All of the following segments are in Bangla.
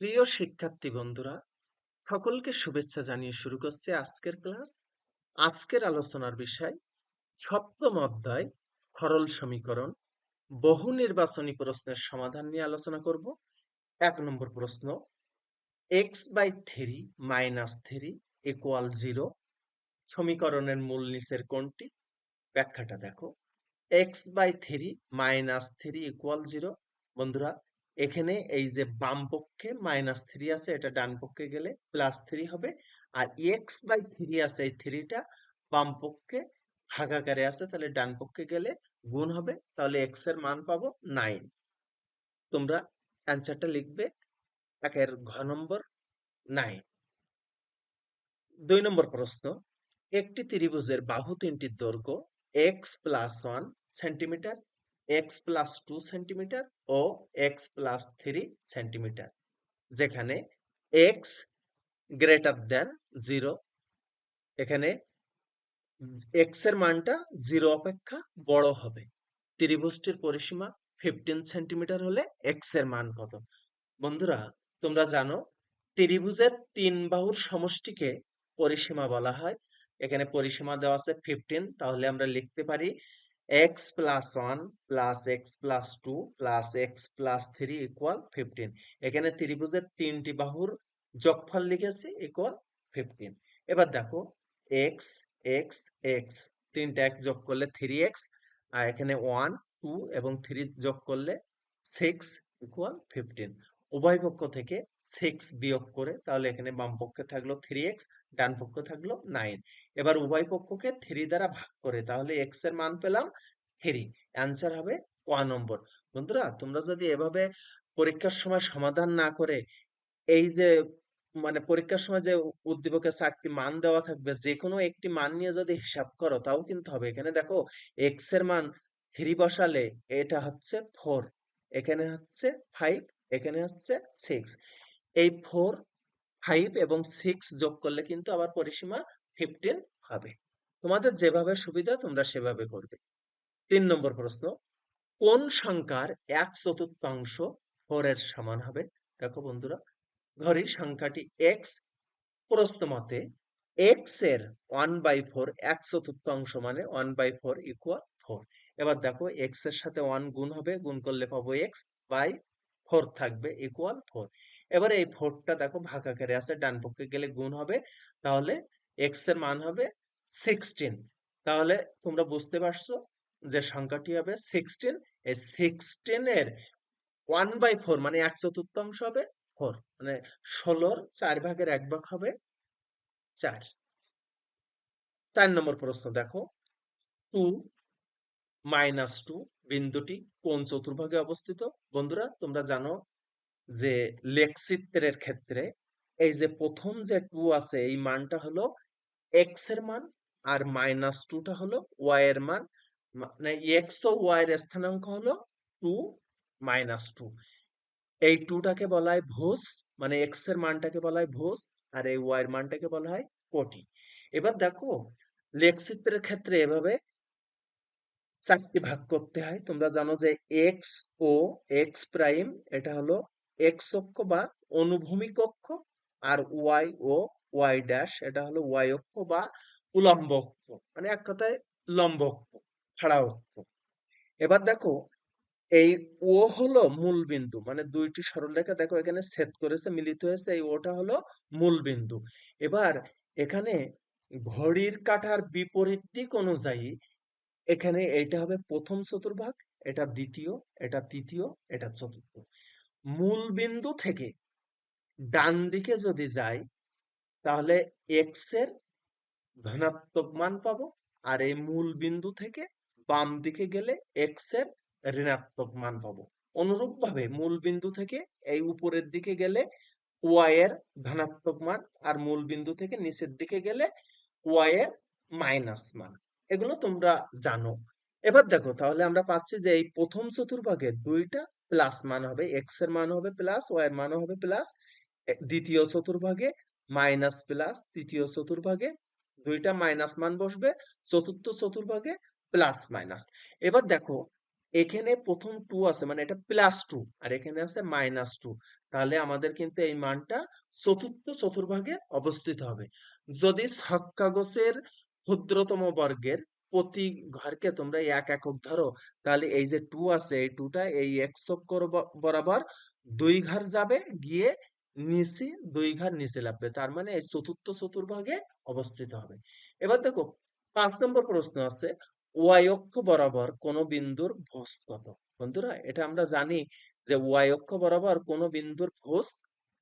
প্রিয় শিক্ষার্থী বন্ধুরা, সকলকে শুভেচ্ছা জানিয়ে শুরু করছে আজকের ক্লাস। আজকের আলোচনার বিষয়, সপ্তম অধ্যায় সরল সমীকরণ। বহু নির্বাচনী প্রশ্নের সমাধান নিয়ে আলোচনা করব। এক নম্বর প্রশ্ন X by three minus three equal zero সমীকরণের মূল নিচের কোনটি ব্যাখ্যাটা দেখো X by three minus three equal zero বন্ধুরা এখানে এই যে বাম পক্ষে মাইনাস থ্রি আছে, এটা ডান পক্ষে গেলে প্লাস থ্রি হবে। আর এক্স বাই থ্রি আছে, এই থ্রিটা বাম পক্ষে ভাগাকারে আছে, তাহলে ডান পক্ষে গেলে গুণ হবে। তাহলে এক্সের মান পাবো নাইন তোমরা অ্যান্সারটা লিখবে একের ঘ নম্বর নাইন দুই নম্বর প্রশ্ন, একটি ত্রিভুজের বাহু তিনটির দৈর্ঘ্য X plus one centimetre X plus two centimetre ও এক্স প্লাস থ্রি সেন্টিমিটার যেখানে এক্স গ্রেটার দেন জিরো এখানে এক্সের মানটা জিরো অপেক্ষা বড় হবে। ত্রিভুজটির পরিসীমা ফিফটিন সেন্টিমিটার হলে এক্সের মান কত? বন্ধুরা, তোমরা জানো ত্রিভুজের তিন বাহুর সমষ্টিকে পরিসীমা বলা হয়। এখানে পরিসীমা দেওয়া আছে ফিফটিন তাহলে আমরা লিখতে পারি X plus one plus X plus two plus X plus three equal fifteen এখানে ত্রিভুজের তিনটি বাহুর যোগফল লিখেছি ইকুয়াল ফিফটিন এবার দেখো এক্স এক্স এক্স তিনটা এক্স যোগ করলে থ্রি এক্স আর এখানে ওয়ান টু এবং থ্রি যোগ করলে সিক্স ইকুয়াল ফিফটিন উভয় পক্ষ থেকে সিক্স বিয়োগ করে, তাহলে এখানে বাম পক্ষে থাকল থ্রি এক্স ডান পক্ষে থাকল নাইন এবার উভয় পক্ষকে থ্রি দ্বারা ভাগ করে, তাহলে এক্সের মান পেলাম থ্রি অ্যান্সার হবে ক নম্বর। বন্ধুরা, তোমরা যদি এভাবে পরীক্ষার সময় সমাধান না করে, এই যে মানে পরীক্ষার সময় যে উদ্দীপকের চারটি মান দেওয়া থাকবে যে কোনো একটি মান নিয়ে যদি হিসাব করো, তাও কিন্তু হবে। এখানে দেখো এক্সের মান থ্রি বসালে এটা হচ্ছে ফোর এখানে হচ্ছে ফাইভ এখানে হচ্ছে সিক্স এই ফোর ফাইভ এবং সিক্স যোগ করলে কিন্তু আবার পরিসীমা ফিফটিন হবে। তোমাদের যেভাবে সুবিধা, তোমরা সেভাবে করবে। তিন নম্বর প্রশ্ন, কোন সংখ্যার এক চতুর্থাংশ ফোর এর সমান হবে? দেখো বন্ধুরা, ধরি সংখ্যাটি এক্স প্রশ্ন মতে এক্সের ওয়ান বাই ফোর এক চতুর্থাংশ মানে one by four equal four এবার দেখো এক্সের সাথে ওয়ান গুণ হবে, গুণ করলে পাবো এক্স বাই ফোর থাকবে ইকুয়াল ফোর এবারে এই ফোরটা দেখো ভাগ আকারে আছে, ডান পক্ষে গেলে গুণ হবে, তাহলে এক্সের মান হবে সিক্সটিন তাহলে তোমরা বুঝতে পারছ যে সংখ্যাটি হবে সিক্সটিন এই সিক্সটিন এর ওয়ান বাই ফোর মানে এক চতুর্থাংশ হবে ফোর মানে ষোলোর চার ভাগের এক ভাগ হবে চার। চার নম্বর প্রশ্ন দেখো। টু মাইনাস টু বিন্দুটি কোন চতুর্ভাগে অবস্থিত? বন্ধুরা, তোমরা জানো যে লেখচিত্রের ক্ষেত্রে এই যে প্রথম যে টু আছে, এই মানটা হলো এক্সের মান আর মাইনাস টুটা হলো ওয়াই এর মান। মানে এক্স ও ওয়াই এর স্থানাঙ্ক হলো টু মাইনাস টু। এই টুটাকে বলা হয় ভোজ মানে এক্সের মানটাকে বলা হয় ভোজ আর এই ওয়াই এর মানটাকে বলা হয় কোটি। এবার দেখো লেখচিত্রের ক্ষেত্রে এভাবে চারটি ভাগ করতে হয়। তোমরা জানো যে এক্স ও এক্স প্রাইম এটা হলো এক্স অক্ষ বা অনুভূমিক অক্ষ আর ওয়াই ও ওয়াই ড্যাশ এটা হলো ওয়াই অক্ষ বা উলম্ব অক্ষ মানে এক কথায় লম্ব অক্ষ, খাড়া অক্ষ। এবার দেখো, এই ও হলো মূল বিন্দু মানে দুইটি সরলরেখা দেখো এখানে ছেদ করেছে, মিলিত হয়েছে, এই ওটা হলো মূল বিন্দু। এবার এখানে ঘড়ির কাঁটার বিপরীত দিক অনুযায়ী এখানে এটা হবে প্রথম চতুর্ভাগ, এটা দ্বিতীয়, এটা তৃতীয়, এটা চতুর্থ। মূল বিন্দু থেকে ডান দিকে যদি যাই, তাহলে এক্সের ধনাত্মক মান পাবো আর এই মূল বিন্দু থেকে বাম দিকে গেলে এক্সের ঋণাত্মক মান পাবো। অনুরূপ ভাবে মূল বিন্দু থেকে এই উপরের দিকে গেলে ওয়াই এর ধনাত্মক মান আর মূল বিন্দু থেকে নিচের দিকে গেলে ওয়াই এর মাইনাস মান। এগুলো তোমরা জানো। এবার দেখো, তাহলে আমরা পাচ্ছি যে এই প্রথম চতুর্ভাগে দুইটা প্লাস মান হবে এক্সের মান হবে প্লাস ওয়াই এর মানও হবে প্লাস দ্বিতীয় চতুর্ভাগে মাইনাস প্লাস তৃতীয় চতুর্ভাগে দুইটা মাইনাস মান বসবে, চতুর্থ চতুর্ভাগে প্লাস মাইনাস এবার দেখো, এখানে প্রথম টু আছে মানে এটা প্লাস টু আর এখানে আছে মাইনাস টু তাহলে আমাদের কিন্তু এই মানটা চতুর্থ চতুর্ভাগে অবস্থিত হবে। যদি ছক কাগজের ক্ষুদ্রতম বর্গের প্রতি ঘরকে তোমরা এক একক ধরো। তাহলে এই যে টু আছে, এই টুটা এই এক্স অক্ষর ব- বরাবর দুই ঘর যাবে, গিয়ে নিচে দুই ঘর নিচে লাগবে। তার মানে এই চতুর্থ চতুর্ভাগে অবস্থিত হবে। এবার দেখো, পাঁচ নম্বর প্রশ্ন আছে ওয়াই অক্ষ বরাবর কোন বিন্দুর ভোজ কত? বন্ধুরা, এটা আমরা জানি যে ওয়াই অক্ষ বরাবর কোন বিন্দুর ভোজ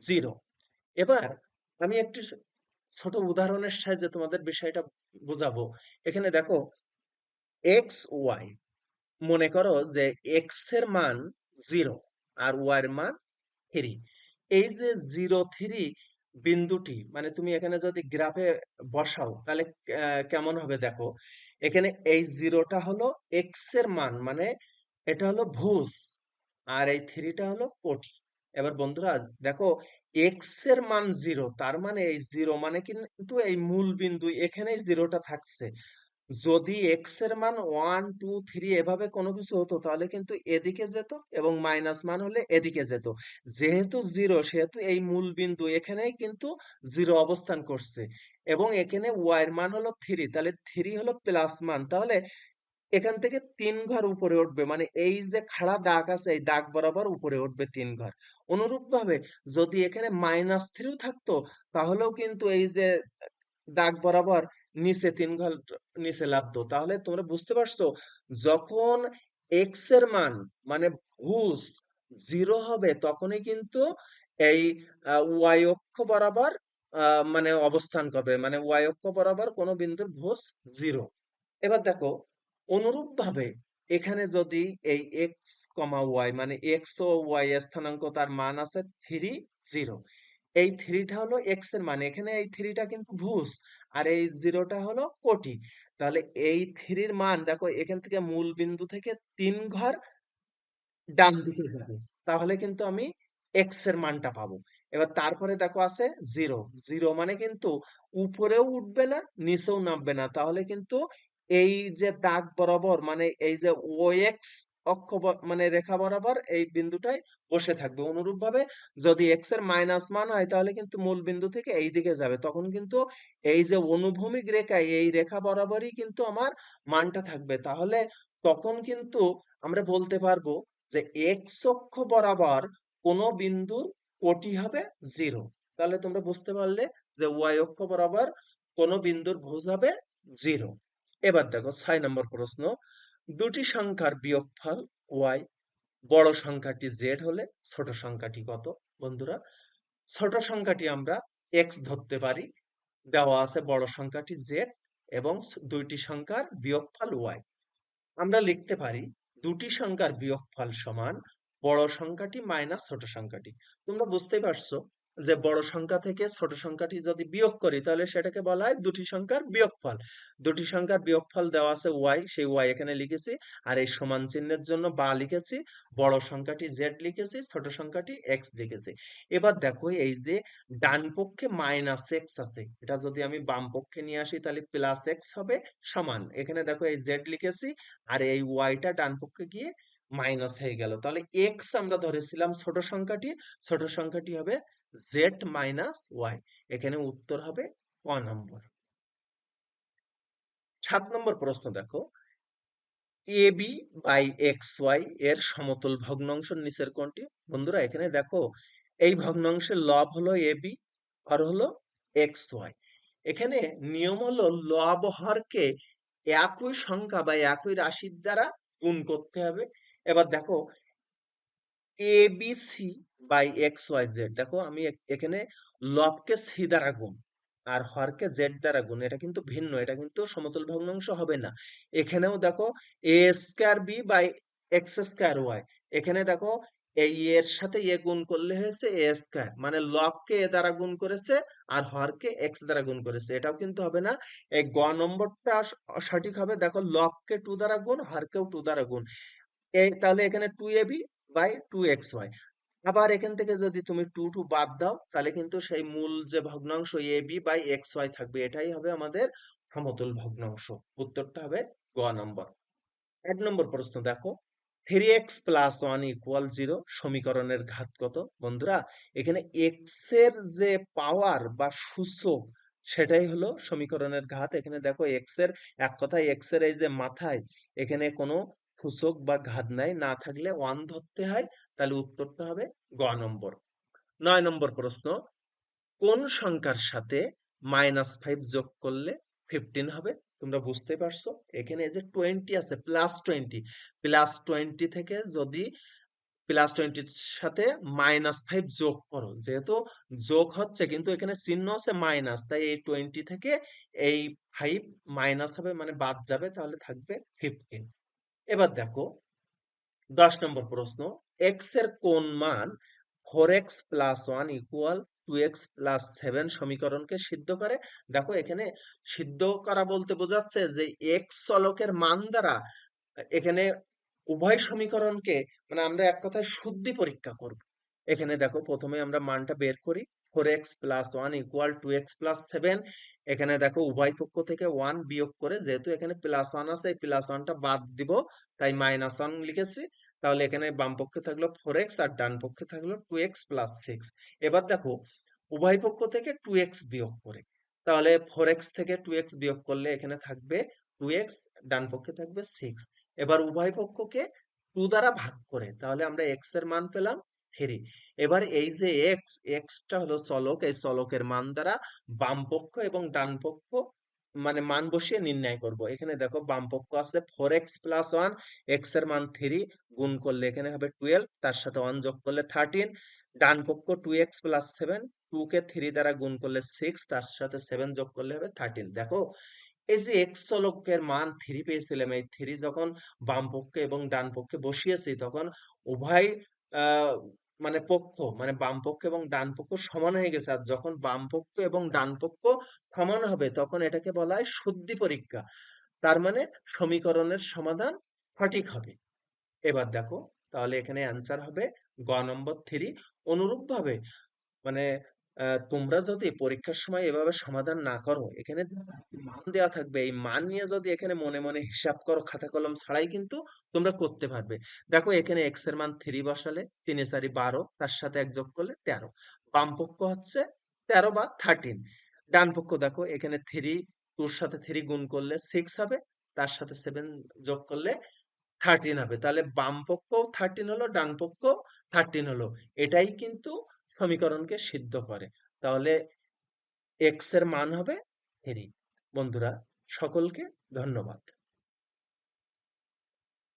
জিরো এবার আমি একটি ছোট উদাহরণের সাহায্যে তোমাদের বিষয়টা বুঝাবো। এখানে দেখো এক্স ওয়াই মনে করো যে এক্সের মান জিরো আর ওয়াই এর মান থ্রি এই যে জিরো থ্রি বিন্দুটি মানে তুমি এখানে যদি গ্রাফে বসাও, তাহলে কেমন হবে দেখো? এখানে এই জিরোটা হলো এক্সের মান মানে এটা হলো ভুজ, আর এই থ্রিটা হলো কোটি এবার বন্ধুরা, দেখো এক্সের মান জিরো তার মানে এই জিরো মানে কিন্তু এই মূল বিন্দু, এখানেই জিরোটা থাকছে। যদি এক্সের মান ওয়ান টু থ্রি এভাবে কোনো কিছু হতো, তাহলে কিন্তু এদিকে যেত এবং মাইনাস মান হলে এদিকে যেত। যেহেতু জিরো সেহেতু এই মূল বিন্দু, এখানেই কিন্তু জিরো অবস্থান করছে। এবং এখানে ওয়াই এর মান হলো থ্রি তাহলে থ্রি হলো প্লাস মান, তাহলে এখান থেকে তিন ঘর উপরে উঠবে। মানে এই যে খাড়া দাগ আছে, এই দাগ বরাবর উপরে উঠবে তিন ঘর। অনুরূপ ভাবে যদি এখানে মাইনাস থ্রিও থাকতো, তাহলেও কিন্তু এই যে দাগ বরাবর নিচে তিন ঘর, নিচে লাভতো তাহলে তোমরা বুঝতে পারছ, যখন এক্সের মান মানে ভুজ জিরো হবে, তখনই কিন্তু এই ওয়াই অক্ষ বরাবর মানে অবস্থান করবে। মানে ওয়াই অক্ষ বরাবর কোনো বিন্দুর ভুজ জিরো এবার দেখো অনুরূপ ভাবে এখানে যদি এই এক্স কমা ওয়াই মানে এক্স ও ওয়াই স্থানাঙ্ক তার মান আছে থ্রি জিরো এই থ্রিটা হলো এক্সের মান। এখানে এই থ্রিটা কিন্তু ভুজ। আর এই জিরোটা হলো কোটি। তাহলে এই থ্রির মান দেখো, এখান থেকে মূল বিন্দু থেকে তিন ঘর ডান দিকে যাবে। তাহলে কিন্তু আমি এক্সের মানটা পাবো। এবার তারপরে দেখো আছে জিরো জিরো মানে কিন্তু উপরেও উঠবে না, নিচেও নামবে না। তাহলে কিন্তু এই যে দাগ বরাবর মানে এই যে ও এক্স অক্ষ মানে রেখা বরাবর এই বিন্দুটাই বসে থাকবে। অনুরূপ ভাবে যদি এক্সের মাইনাস মান হয়, তাহলে কিন্তু মূল বিন্দু থেকে এই দিকে যাবে। তখন কিন্তু এই যে অনুভূমিক রেখা, এই রেখা বরাবরই কিন্তু আমার মানটা থাকবে। তাহলে তখন কিন্তু আমরা বলতে পারব যে এক্স অক্ষ বরাবর কোন বিন্দুর কোটি হবে জিরো তাহলে তোমরা বুঝতে পারলে যে ওয়াই অক্ষ বরাবর কোন বিন্দুর ভুজ হবে জিরো এবার দেখো ছয় নম্বর প্রশ্ন, দুটি সংখ্যার বিয়োগফল ওয়াই, বড় সংখ্যাটি জেড হলে ছোট সংখ্যাটি কত? বন্ধুরা, ছোট সংখ্যাটি আমরা এক্স ধরতে পারি, দেওয়া আছে বড় সংখ্যাটি জেড এবং দুইটি সংখ্যার বিয়োগফল ওয়াই। আমরা লিখতে পারি দুটি সংখ্যার বিয়োগফল সমান বড় সংখ্যাটি মাইনাস ছোট সংখ্যাটি। তোমরা বুঝতেই পারছ যে বড় সংখ্যা থেকে ছোট সংখ্যাটি যদি বিয়োগ করি, তাহলে সেটাকে বলা হয় দুটি সংখ্যার বিয়োগফল। দুটি সংখ্যার বিয়োগফল দেওয়া আছে ওয়াই সেই ওয়াই এখানে লিখেছি, আর এই সমান চিহ্নের জন্য বা লিখেছি, বড় সংখ্যাটি জেড লিখেছি, ছোট সংখ্যাটি এক্স লিখেছি। এবার দেখো এই যে ডান পক্ষে মাইনাস এক্স আছে, এটা যদি আমি বাম পক্ষে নিয়ে আসি, তাহলে প্লাস এক্স হবে সমান। এখানে দেখো এই জেড লিখেছি, আর এই ওয়াইটা ডান পক্ষে গিয়ে মাইনাস হয়ে গেল। তাহলে এক্স আমরা ধরেছিলাম ছোট সংখ্যাটি ছোট সংখ্যাটি হবে জেড মাইনাস ওয়াই এখানে উত্তর হবে ক নম্বর। সাত নম্বর প্রশ্ন দেখো। A b by x y এর সমতল ভগ্নাংশ নিচের কোনটি বন্ধুরা, এখানে দেখো, এই ভগ্নাংশের লব হলো এ বি আর হলো এক্স ওয়াই এখানে নিয়ম হলো লব হরকে একই সংখ্যা বা একই রাশির দ্বারা গুণ করতে হবে। এবার দেখো a b c by x y z দেখো, আমি এখানে লবকে সি দ্বারা গুণ আর হরকে জেড দ্বারা গুণ। এটা কিন্তু ভিন্ন, এটা কিন্তু সমতল ভগ্নাংশ হবে না। এখানেও দেখো a square b by x square y এখানে দেখো, এই এর সাথে এ গুণ করলে হয়েছে এ স্কয়ার মানে লবকে এ দ্বারা গুণ করেছে আর হরকে এক্স দ্বারা গুণ করেছে। এটাও কিন্তু হবে না। এই গ নম্বরটা সঠিক হবে, দেখো লবকে টু দ্বারা গুণ, হরকেও টু দ্বারা গুণ। এই তাহলে এখানে two a b by two x y আবার এখান থেকে যদি তুমি টু টু বাদ দাও, তাহলে কিন্তু সেই মূল যে ভগ্নাংশ a b by x y থাকবে। এটাই হবে আমাদের সমতল ভগ্নাংশ। উত্তরটা হবে গ নম্বর। এক নম্বর প্রশ্ন, দেখো। Three x plus one equal zero সমীকরণের ঘাত কত? বন্ধুরা, এখানে এক্সের যে পাওয়ার বা সূচক, সেটাই হলো সমীকরণের ঘাত। এখানে দেখো এক্সের, এক কথায় এক্সের এই যে মাথায়, এখানে কোনো সূচক বা ঘাত নাই। না থাকলে ওয়ান ধরতে হয় তাহলে উত্তরটা হবে গ নম্বর। নয় নম্বর প্রশ্ন, কোন সংখ্যার সাথে মাইনাস ফাইভ যোগ করলে ফিফটিন হবে? তোমরা বুঝতে পারছ? এখানে যে টোয়েন্টি আছে প্লাস টোয়েন্টি প্লাস টোয়েন্টি থেকে যদি প্লাস টোয়েন্টির সাথে মাইনাস ফাইভ যোগ করো, যেহেতু যোগ হচ্ছে, কিন্তু এখানে চিহ্ন আছে মাইনাস তাই এই টোয়েন্টি থেকে এই ফাইভ মাইনাস হবে মানে বাদ যাবে, তাহলে থাকবে ফিফটিন এবার দেখো, দশ নম্বর প্রশ্ন এক্সের কোন মান four x plus one equal two x plus seven সমীকরণকে সিদ্ধ করে? দেখো, এখানে সিদ্ধ করা বলতে বোঝাচ্ছে যে এক্স চলকের মান দ্বারা এখানে উভয় সমীকরণকে মানে আমরা এক কথায় শুদ্ধি পরীক্ষা করব। এখানে দেখো, প্রথমে আমরা মানটা বের করি four x plus one equal two x plus seven এখানে দেখো, উভয় পক্ষ থেকে ওয়ান বিয়োগ করে, যেহেতু এখানে প্লাস ওয়ান আছে, এই প্লাস ওয়ানটা বাদ দিব, তাই মাইনাস ওয়ান লিখেছি। তাহলে এখানে বাম পক্ষে থাকল ফোর এক্স আর ডান পক্ষে থাকল টু এক্স প্লাস সিক্স এবার দেখো, উভয় পক্ষ থেকে টু এক্স বিয়োগ করে। তাহলে ফোর এক্স থেকে টু এক্স বিয়োগ করলে এখানে থাকবে টু এক্স ডান পক্ষে থাকবে সিক্স এবার উভয় পক্ষকে টু দ্বারা ভাগ করে, তাহলে আমরা এক্সের মান পেলাম থ্রি এবার এই যে এক্স এক্সটা হলো চলক এই চলকের মান দ্বারা বাম পক্ষ এবং ডান পক্ষ মানে মান বসিয়ে নির্ণয় করব। এখানে দেখো বাম পক্ষ আছে ফোর এক্স প্লাস ওয়ান এক্সের মান থ্রি গুণ করলে এখানে হবে টুয়েলভ তার সাথে ওয়ান যোগ করলে থার্টিন ডান পক্ষ two x plus seven two কে থ্রি দ্বারা গুণ করলে সিক্স তার সাথে সেভেন যোগ করলে হবে থার্টিন দেখো, এই যে এক্স চলকের মান থ্রি পেয়েছিলাম, এই থ্রি যখন বাম পক্ষে এবং ডান পক্ষে বসিয়েছি, তখন উভয় মানে পক্ষ মানে বাম পক্ষ এবং ডান পক্ষ সমান হয়ে গেছে। আর যখন বাম পক্ষ এবং ডান পক্ষ সমান হবে তখন এটাকে বলা হয় শুদ্ধি পরীক্ষা। তার মানে সমীকরণের সমাধান সঠিক হবে। এবার দেখো তাহলে এখানে অ্যান্সার হবে গ নম্বর থ্রি। অনুরূপ ভাবে মানে তোমরা যদি পরীক্ষার সময় এভাবে সমাধান না করো, এখানে যে মান দেওয়া থাকবে, এই মান নিয়ে যদি এখানে মনে মনে হিসাব করো, খাতা কলম ছাড়াই কিন্তু তোমরা করতে পারবে। দেখো এখানে এক্সের মান থ্রি বসালে তিনে চারি বারো, তার সাথে এক যোগ করলে তেরো। বাম পক্ষ হচ্ছে তেরো বা থার্টিন ডান পক্ষ দেখো, এখানে থ্রি টুর সাথে থ্রি গুণ করলে সিক্স হবে, তার সাথে সেভেন যোগ করলে থার্টিন হবে। তাহলে বাম পক্ষ থার্টিন হলো, ডান পক্ষ থার্টিন হলো। এটাই কিন্তু সমীকরণকে সিদ্ধ করে। তাহলে এক্সের মান হবে থ্রি বন্ধুরা সকলকে ধন্যবাদ।